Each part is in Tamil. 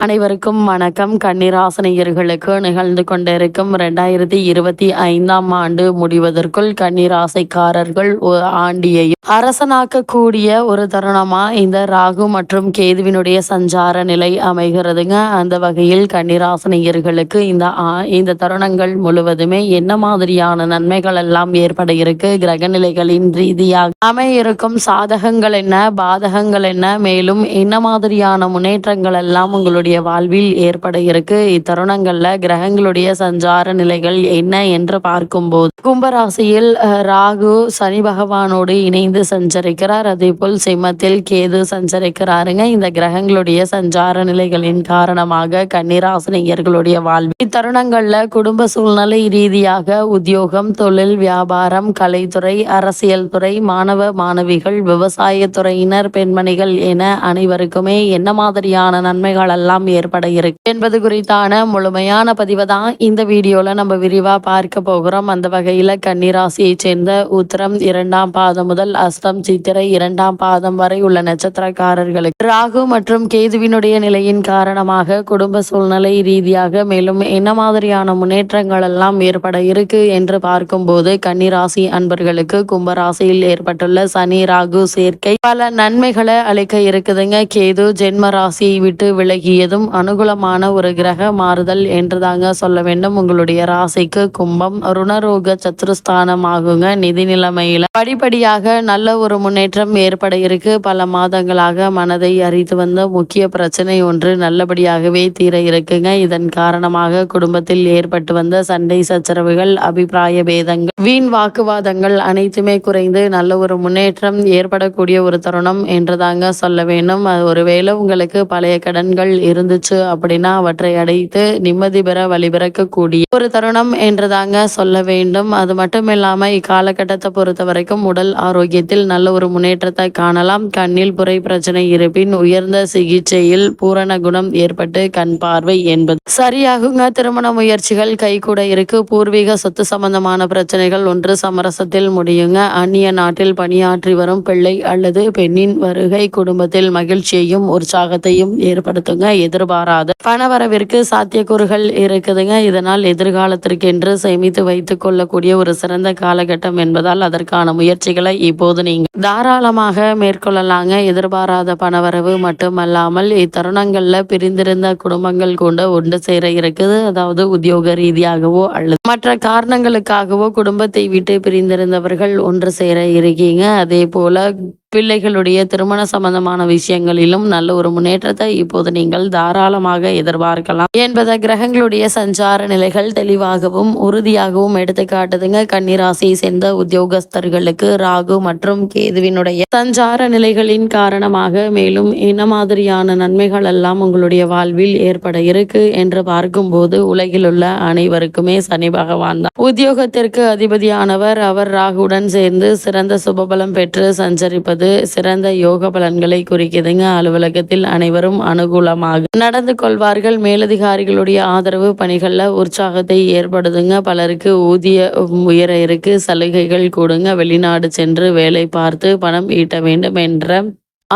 அனைவருக்கும் வணக்கம். கன்னிராசனையர்களுக்கு நிகழ்ந்து கொண்டிருக்கும் ரெண்டாயிரத்தி இருபத்தி ஐந்தாம் ஆண்டு முடிவதற்குள் கன்னிராசைக்காரர்கள் ஆண்டியையும் அரசனாக்கக்கூடிய ஒரு தருணமா இந்த ராகு மற்றும் கேதுவினுடைய சஞ்சார நிலை அமைகிறதுங்க. அந்த வகையில் கன்னிராசனையர்களுக்கு இந்த ஆ- இந்த தருணங்கள் முழுவதுமே என்ன மாதிரியான நன்மைகள் எல்லாம் ஏற்பட இருக்கு? கிரக நிலைகளின் ரீதியாக அமையிருக்கும் சாதகங்கள் என்ன? பாதகங்கள் என்ன? மேலும் என்ன மாதிரியான முன்னேற்றங்கள் எல்லாம் உங்களுடைய வாழ்வில் ஏற்பட இருக்கு. இத்தருணங்கள்ல கிரகங்களுடைய சஞ்சார நிலைகள் என்ன என்று பார்க்கும்போது கும்பராசியில் ராகு சனி பகவானோடு இணைந்து சஞ்சரிக்கிறார். அதே போல் சிம்மத்தில் கேது சஞ்சரிக்கிறாருங்க. இந்த கிரகங்களுடைய சஞ்சார நிலைகளின் காரணமாக கன்னிராசினியர்களுடைய வாழ்வு இத்தருணங்கள்ல குடும்ப சூழ்நிலை ரீதியாக உத்தியோகம் தொழில் வியாபாரம் கலைத்துறை அரசியல் துறை மாணவ மாணவிகள் விவசாயத்துறையினர் பெண்மணிகள் என அனைவருக்குமே என்ன மாதிரியான நன்மைகள் எல்லாம் ஏற்பட இருக்கு என்பது குறித்தான முழுமையான பதிவை தான் இந்த வீடியோல நம்ம விரிவா பார்க்க போகிறோம். அந்த வகை வகையில் கன்னிராசியை சேர்ந்த உத்திரம் இரண்டாம் பாதம் முதல் அஸ்தம் சித்திரை இரண்டாம் பாதம் வரை உள்ள நட்சத்திரக்காரர்களுக்கு ராகு மற்றும் கேதுவினுடைய நிலையின் காரணமாக குடும்ப சூழ்நிலை ரீதியாக மேலும் என்ன மாதிரியான முன்னேற்றங்கள் எல்லாம் ஏற்பட இருக்கு என்று பார்க்கும்போது கன்னிராசி அன்பர்களுக்கு கும்பராசியில் ஏற்பட்டுள்ள சனி ராகு சேர்க்கை பல நன்மைகளை அளிக்க இருக்குதுங்க. கேது ஜென்ம ராசியை விட்டு விலகியதும் அனுகூலமான ஒரு கிரக மாறுதல் என்றுதாங்க சொல்ல வேண்டும். உங்களுடைய ராசிக்கு கும்பம் ருணரோக சத்துருஸ்தானம் ஆகுங்க நிதி நிலைமையில படிப்படியாக நல்ல ஒரு முன்னேற்றம் ஏற்பட இருக்கு. பல மாதங்களாக மனதை அறித்து வந்த முக்கிய பிரச்சனை ஒன்று நல்லபடியாகவே தீர இருக்குங்க. இதன் காரணமாக குடும்பத்தில் ஏற்பட்டு வந்த சண்டை சச்சரவுகள் அபிப்பிராய பேதங்கள் வீண் வாக்குவாதங்கள் அனைத்துமே குறைந்து நல்ல ஒரு முன்னேற்றம் ஏற்படக்கூடிய ஒரு தருணம் என்றுதாங்க சொல்ல வேண்டும். ஒருவேளை உங்களுக்கு பழைய கடன்கள் இருந்துச்சு அப்படின்னா அவற்றை அடைத்து நிம்மதி பெற வழிபிறக்கக்கூடிய ஒரு தருணம் என்று தாங்க சொல்ல வேண்டும். அது மட்டும் இல்லாமல் இக்காலகட்டத்தை பொறுத்த வரைக்கும் உடல் ஆரோக்கியத்தில் நல்ல ஒரு முன்னேற்றத்தை காணலாம். கண்ணில் புரை பிரச்சனை இருப்பின் உயர்ந்த சிகிச்சையில் பூரண குணம் ஏற்பட்டு கண் பார்வை என்பது சரியாகுங்க. திருமண முயற்சிகள் கைகூட இருக்கு. பூர்வீக சொத்து சம்பந்தமான பிரச்சனைகள் ஒன்று சமரசத்தில் முடியுங்க. அந்நிய நாட்டில் பணியாற்றி வரும் பிள்ளை அல்லது பெண்ணின் வருகை குடும்பத்தில் மகிழ்ச்சியையும் உற்சாகத்தையும் ஏற்படுத்துங்க. எதிர்பாராத பணவரவிற்கு சாத்தியக்கூறுகள் இருக்குதுங்க. இதனால் எதிர்காலத்திற்கென்று சேமித்து வைத்துக் கொள்ளக்கூடிய ஒரு சிறந்த காலகட்டம் என்பதால் அதற்கான முயற்சிகளை இப்போது நீங்கள் தாராளமாக மேற்கொள்ளலாங்க. எதிர்பாராத பணவரவு மட்டுமல்லாமல் இத்தருணங்களில் பிரிந்திருந்த குடும்பங்கள் கூட ஒன்று சேர இருக்குது. அதாவது உத்தியோக ரீதியாகவோ அல்லது மற்ற காரணங்களுக்காகவோ குடும்பத்தை விட்டு பிரிந்திருந்தவர்கள் ஒன்று சேர இருக்கீங்க. அதே போல பிள்ளைகளுடைய திருமண சம்பந்தமான விஷயங்களிலும் நல்ல ஒரு முன்னேற்றத்தை இப்போது நீங்கள் தாராளமாக எதிர்பார்க்கலாம். என்பதை கிரகங்களுடைய சஞ்சார நிலைகள் தெளிவாகவும் உறுதியாகவும் எடுத்து காட்டுதுங்க. கன்னிராசியை சேர்ந்த உத்தியோகஸ்தர்களுக்கு ராகு மற்றும் கேதுவினுடைய சஞ்சார நிலைகளின் காரணமாக மேலும் என்ன மாதிரியான நன்மைகள் எல்லாம் உங்களுடைய வாழ்வில் ஏற்பட இருக்கு என்று பார்க்கும்போது உலகில் உள்ள அனைவருக்குமே சனி பகவான் தான். உத்தியோகத்திற்கு அதிபதியானவர். அவர் ராகுடன் சேர்ந்து சிறந்த சுபபலம் பெற்று சஞ்சரிப்பது சிறந்த யோக பலன்களை குறிக்குதுங்க. அலுவலகத்தில் அனைவரும் அனுகூலமாக நடந்து கொள்வார்கள். மேலதிகாரிகளுடைய ஆதரவு பணிகளில் உற்சாகத்தை ஏற்படுதுங்க. பலருக்கு ஊதிய உயர இருக்கு. சலுகைகள் கொடுங்க. வெளிநாடு சென்று வேலை பார்த்து பணம் ஈட்ட வேண்டும் என்ற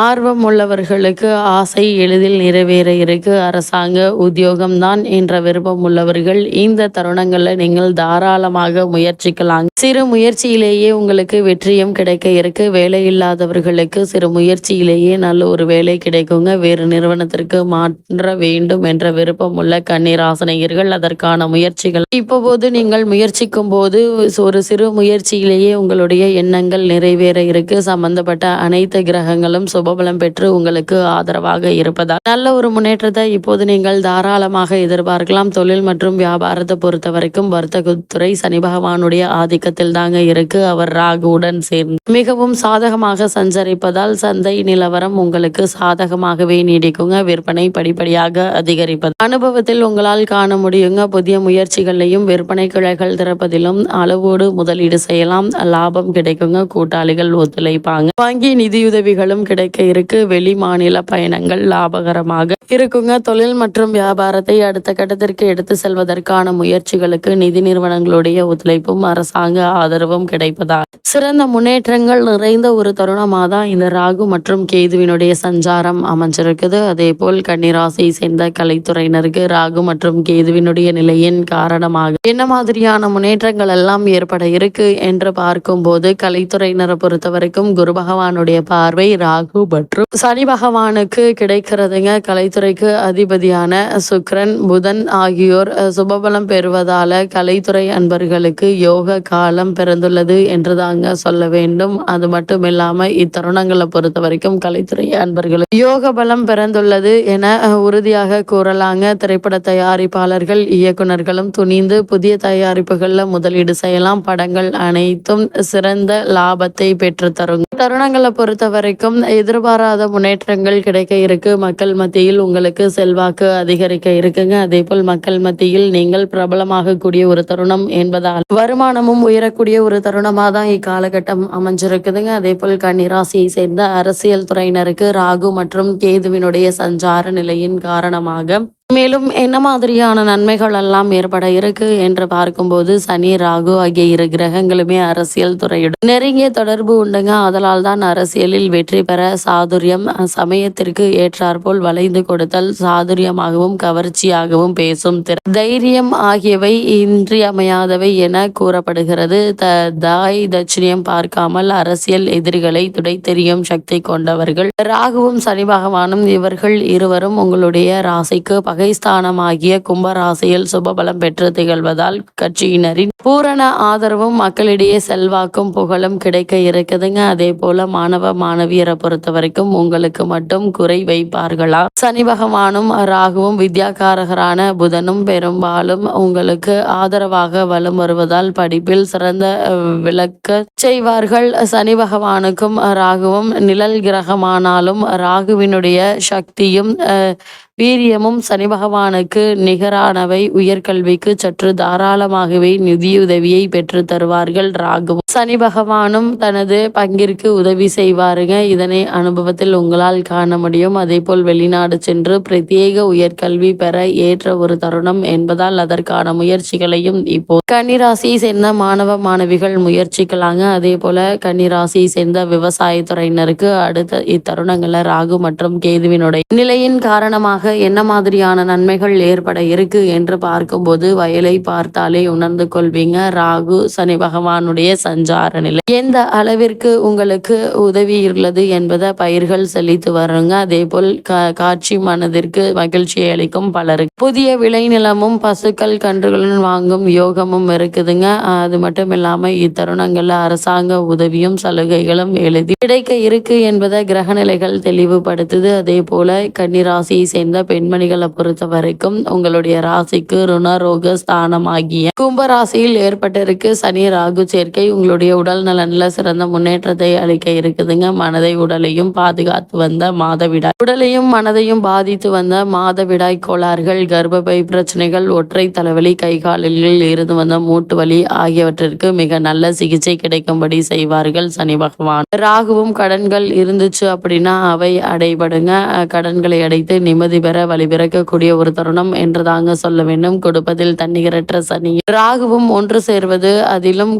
ஆர்வம் உள்ளவர்களுக்கு ஆசை எளிதில் நிறைவேற இருக்கு. அரசாங்க உத்தியோகம்தான் என்ற விருப்பம் உள்ளவர்கள் இந்த தருணங்களில் நீங்கள் தாராளமாக முயற்சிக்கலாம். சிறு முயற்சியிலேயே உங்களுக்கு வெற்றியும் கிடைக்க இருக்கு. வேலை இல்லாதவர்களுக்கு சிறு முயற்சியிலேயே நல்ல ஒரு வேலை கிடைக்குங்க. வேறு நிறுவனத்திற்கு மாற்ற வேண்டும் என்ற விருப்பம் உள்ள கண்ணீராசனையர்கள் அதற்கான முயற்சிகள். இப்போது நீங்கள் முயற்சிக்கும் போது ஒரு சிறு முயற்சியிலேயே உங்களுடைய எண்ணங்கள் நிறைவேற இருக்கு. சம்பந்தப்பட்ட அனைத்து கிரகங்களும் சுபபலம் பெற்று உங்களுக்கு ஆதரவாக இருப்பதால் நல்ல ஒரு முன்னேற்றத்தை இப்போது நீங்கள் தாராளமாக எதிர்பார்க்கலாம். தொழில் மற்றும் வியாபாரத்தை பொறுத்த வரைக்கும் வர்த்தகத்துறை சனி பகவானுடைய ஆதிக்கத்தில் தாங்க இருக்கு. அவர் ராகுவுடன் சேர்ந்து மிகவும் சாதகமாக சஞ்சரிப்பதால் சந்தை நிலவரம் உங்களுக்கு சாதகமாகவே நீடிக்குங்க. விற்பனை படிப்படியாக அதிகரிப்பது அனுபவத்தில் உங்களால் காண முடியுங்க. புதிய முயற்சிகளையும் விற்பனை கிளைகள் திறப்பதிலும் அளவோடு முதலீடு செய்யலாம். லாபம் கிடைக்குங்க. கூட்டாளிகள் ஒத்துழைப்பாங்க. வங்கி நிதியுதவிகளும் கிடைக்கும். இருக்கு. வெளி மாநில பயணங்கள் லாபகரமாக இருக்குங்க. தொழில் மற்றும் வியாபாரத்தை அடுத்த கட்டத்திற்கு எடுத்து செல்வதற்கான முயற்சிகளுக்கு நிதி நிறுவனங்களுடைய ஒத்துழைப்பும் அரசாங்க ஆதரவும் கிடைப்பதால். சிறந்த முன்னேற்றங்கள் நிறைந்த ஒரு தருணமாக தான் இந்த ராகு மற்றும் கேதுவினுடைய சஞ்சாரம் அமைஞ்சிருக்குது. அதே போல் கன்னிராசியை சேர்ந்த கலைத்துறையினருக்கு ராகு மற்றும் கேதுவினுடைய நிலையின் காரணமாக என்ன மாதிரியான முன்னேற்றங்கள் எல்லாம் ஏற்பட இருக்கு என்று பார்க்கும்போது கலைத்துறையினரை பொறுத்த வரைக்கும் குரு பகவானுடைய பார்வை ராகு மற்றும் சனி பகவானுக்கு கிடைக்கிறதுங்க. கலை கலைத்துறைக்கு அதிபதியான சுக்ரன் புதன் ஆகியோர் சுபபலம் பெறுவதால கலைத்துறை அன்பர்களுக்கு யோக காலம் பிறந்துள்ளது என்று தாங்க சொல்ல வேண்டும். அது மட்டும் இல்லாம இத்தருணங்களை பொறுத்த வரைக்கும் கலைத்துறை அன்பர்களுக்கு யோக பலம் பிறந்துள்ளது என உறுதியாக கூறலாங்க. திரைப்பட தயாரிப்பாளர்கள் இயக்குனர்களும் துணிந்து புதிய தயாரிப்புகளில் முதலீடு செய்யலாம். படங்கள் அனைத்தும் சிறந்த லாபத்தை பெற்று தரும் தருணங்களை பொறுத்த வரைக்கும் எதிர்பாராத முன்னேற்றங்கள் கிடைக்க இருக்கு. மக்கள் மத்தியில் உங்களுக்கு செல்வாக்கு அதிகரிக்க இருக்குங்க. அதே போல் மக்கள் மத்தியில் நீங்கள் பிரபலமாக கூடிய ஒரு தருணம் என்பதால் வருமானமும் உயரக்கூடிய ஒரு தருணமாக தான் இக்காலகட்டம் அமைஞ்சிருக்குதுங்க. அதே போல் கன்னிராசியை சேர்ந்த அரசியல் துறையினருக்கு ராகு மற்றும் கேதுவினுடைய சஞ்சார நிலையின் காரணமாக மேலும் என்ன மாதிரியான நன்மைகள் எல்லாம் ஏற்பட இருக்கு என்று பார்க்கும்போது சனி ராகு ஆகிய இரு கிரகங்களுமே அரசியல் துறையுடன் நெருங்கிய தொடர்பு உண்டுங்க. அதனால் தான் அரசியலில் வெற்றி பெற சாதுரியம் சமயத்திற்கு ஏற்றாற்போல் வளைந்து கொடுத்தல் சாதுரியமாகவும் கவர்ச்சியாகவும் பேசும் தைரியம் ஆகியவை இன்றியமையாதவை என கூறப்படுகிறது. த தாய் தட்சிணியம் பார்க்காமல் அரசியல் எதிரிகளை துடை தெரியும் சக்தி கொண்டவர்கள். ராகுவும் சனி பகவானும் இவர்கள் இருவரும் உங்களுடைய ராசிக்கு பகைஸ்தானமாகிய கும்பராசியில் சுபபலம் பெற்று திகழ்வதால் கட்சியினரின் பூரண ஆதரவும் மக்களிடையே செல்வாக்கும் புகழும் கிடைக்க இருக்குதுங்க. அதே போல மாணவ மாணவியரை பொறுத்த வரைக்கும் உங்களுக்கு மட்டும் குறை வைப்பார்களா? சனி பகவானும் ராகுவும் வித்யாகாரகரான புதனும் பெரும்பாலும் உங்களுக்கு ஆதரவாக வலம் வருவதால் படிப்பில் சிறந்த அஹ், விளக்க செய்வார்கள். சனி பகவானுக்கும் ராகுவும் நிழல் கிரகமானாலும் ராகுவினுடைய சக்தியும் அஹ், வீரியமும் சனி பகவானுக்கு நிகரானவை. உயர்கல்விக்கு சற்று தாராளமாகவே நிதியுதவியை பெற்று தருவார்கள் ராகுவும். சனி பகவானும் தனது பங்கிற்கு உதவி செய்வாருங்க. இதனை அனுபவத்தில் உங்களால் காண முடியும். அதே போல் வெளிநாடு சென்று பிரத்யேக உயர்கல்வி பெற ஏற்ற ஒரு தருணம் என்பதால் அதற்கான முயற்சிகளையும் இப்போ கன்னிராசியை சேர்ந்த மாணவ மாணவிகள் முயற்சிக்கலாங்க. அதே போல கன்னிராசியை சேர்ந்த விவசாயத்துறையினருக்கு அடுத்த இத்தருணங்களில் ராகு மற்றும் கேதுவினுடைய நிலையின் காரணமாக என்ன மாதிரியான நன்மைகள் ஏற்பட இருக்கு என்று பார்க்கும்போது வயலை பார்த்தாலே உணர்ந்து கொள்வீங்க. ராகு சனி பகவானுடைய சஞ்சார நிலை. எந்த அளவிற்கு உங்களுக்கு உதவி உள்ளது என்பதை பயிர்கள் செழித்து வருங்க. அதே போல் கா- காட்சி மனதிற்கு மகிழ்ச்சியை அளிக்கும் பலருக்கு. புதிய விளைநிலமும் பசுக்கள் கன்றுகளும் வாங்கும் யோகமும் இருக்குதுங்க. அது மட்டும் இல்லாம இத்தருணங்கள்ல அரசாங்க உதவியும் சலுகைகளும் எழுதி கிடைக்க இருக்கு என்பதை கிரகநிலைகள் தெளிவுபடுத்துது. அதே போல கன்னிராசியை சேர்ந்த பெண்மணிகளை பொறுத்த வரைக்கும் உங்களுடைய ராசிக்கு ருணரோக ஸ்தானம் ஆகிய கும்ப ராசியில் ஏற்பட்டிருக்கு. சனி ராகு சேர்க்கை உங்களுடைய உடல் நலன்ல சிறந்த முன்னேற்றத்தை அளிக்க இருக்குதுங்க. மனதை உடலையும் பாதுகாத்து வந்த மாதவிடாய். உடலையும் மனதையும் பாதித்து வந்த மாதவிடாய் கோளாறுகள் கர்ப்பப்பை பிரச்சனைகள் ஒற்றை தலைவலி கை காலில் இருந்து வந்த மூட்டு வலி ஆகியவற்றிற்கு மிக நல்ல சிகிச்சை கிடைக்கும்படி செய்வார்கள் சனி பகவான். ராகுவும் கடன்கள் இருந்துச்சு அப்படின்னா அவை அடைபடுங்க. கடன்களை அடைத்து நிம்மதி பெற வழிபிறக்கக்கூடிய ஒரு தருணம் என்று தாங்க சொல்ல வேண்டும். கொடுப்பதில் தன்னிகரற்ற சனி. ராகுவும் ஒன்று சேர்வது அதிலும்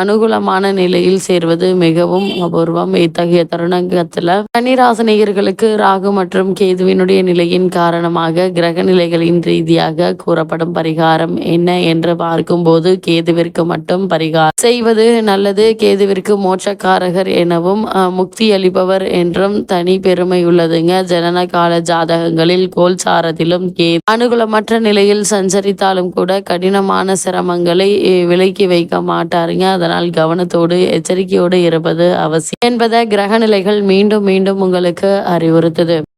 அனுகூலமான நிலையில் சேர்வது மிகவும் அபூர்வம். இத்தகைய தருணங்கத்துல கன்னிராசினியர்களுக்கு ராகு மற்றும் கேதுவினுடைய நிலையின் காரணமாக கிரக நிலைகளின் ரீதியாக கூறப்படும் பரிகாரம் என்ன என்று பார்க்கும்போது கேதுவிற்கு மட்டும் பரிகாரம். செய்வது நல்லது. கேதுவிற்கு மோட்சக்காரகர் எனவும் முக்தி அளிப்பவர் என்றும் தனி பெருமை உள்ளதுங்க. ஜனன கால ஜாதகங்களில் கோல் சாரத்திலும் கேது அனுகூலமற்ற நிலையில் சஞ்சரித்தாலும் கூட கடினமான சிரமங்களை விலக்கி வைக்க மாட்டாருங்க. அதனால் கவனத்தோடு எச்சரிக்கையோடு இருப்பது அவசியம் என்பதை கிரக நிலைகள் மீண்டும் மீண்டும் உங்களுக்கு அறிவுறுத்துது.